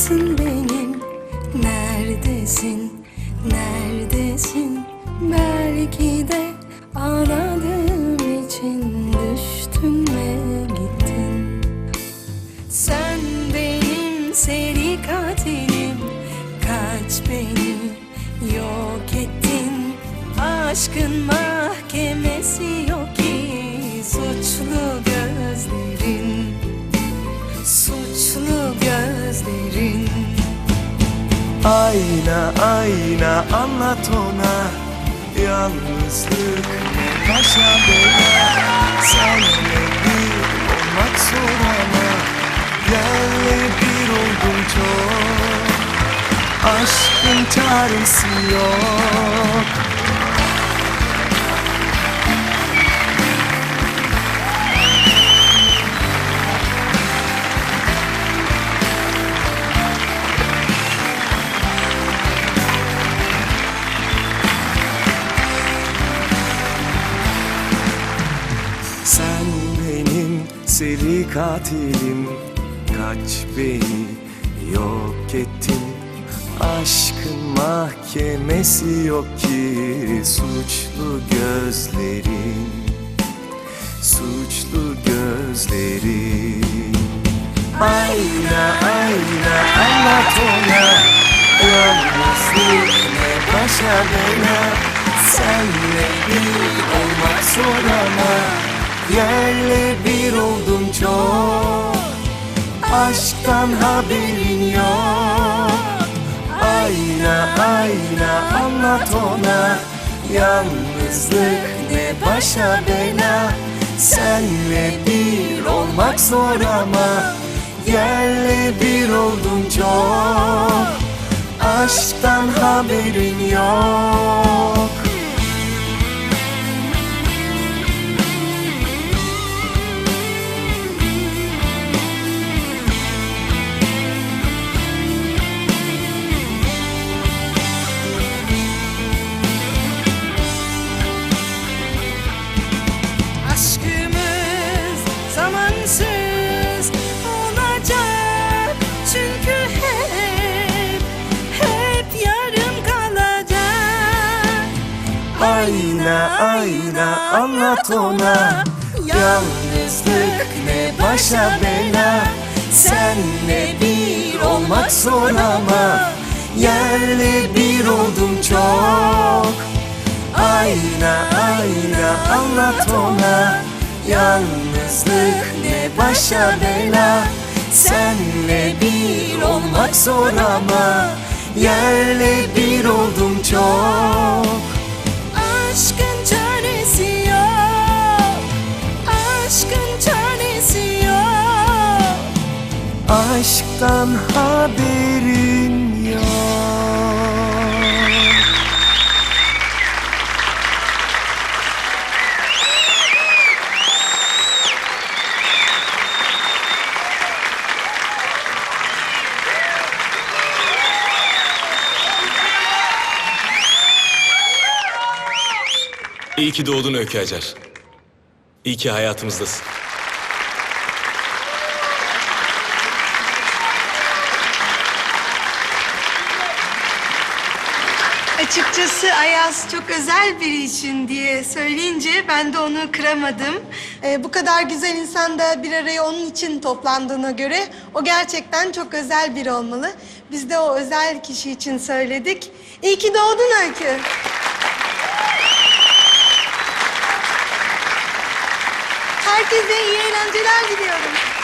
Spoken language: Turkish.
Neredesin benim? Neredesin? Neredesin? Belki de ağladığım için düştün ve gittin. Sen benim seri katilim, kaç beni yok ettin aşkın var. Ayna ayna anlat ona. Yalnızlık ne başa bela Senle bir olmak zor ama Yerle bir oldum çok. Aşkın çaresi yok seri katilim Kaç beni yok ettin? Aşkın mahkemesi yok ki Suçlu gözlerin Suçlu gözlerin. Ayna ayna anlat ona Yalnızlık ne başa bela? Senle bir olmak zor ama Yerle bir oldum çok. Aşktan haberin yok. Ayna ayna anlat ona. Yalnızlık ne başa bela. Senle bir olmak zor ama. Yerle bir oldum çok. Aşktan haberin yok Ayna ayna anlat ona. Yalnızlık ne başa bela. Senle bir olmak zor ama Yerle bir oldum çok. Ayna ayna anlat ona. Yalnızlık ne başa bela. Senle bir olmak zor ama Yerle bir oldum çok Aşktan haberin yok İyi ki doğdun Öykü Acar. İyi ki hayatımızdasın. Açıkçası Ayaz çok özel biri için diye söyleyince ben de onu kıramadım. Ee, bu kadar güzel insan da bir araya onun için toplandığına göre o gerçekten çok özel biri olmalı. Biz de o özel kişi için söyledik. İyi ki doğdun Öykü. Herkese iyi eğlenceler diliyorum.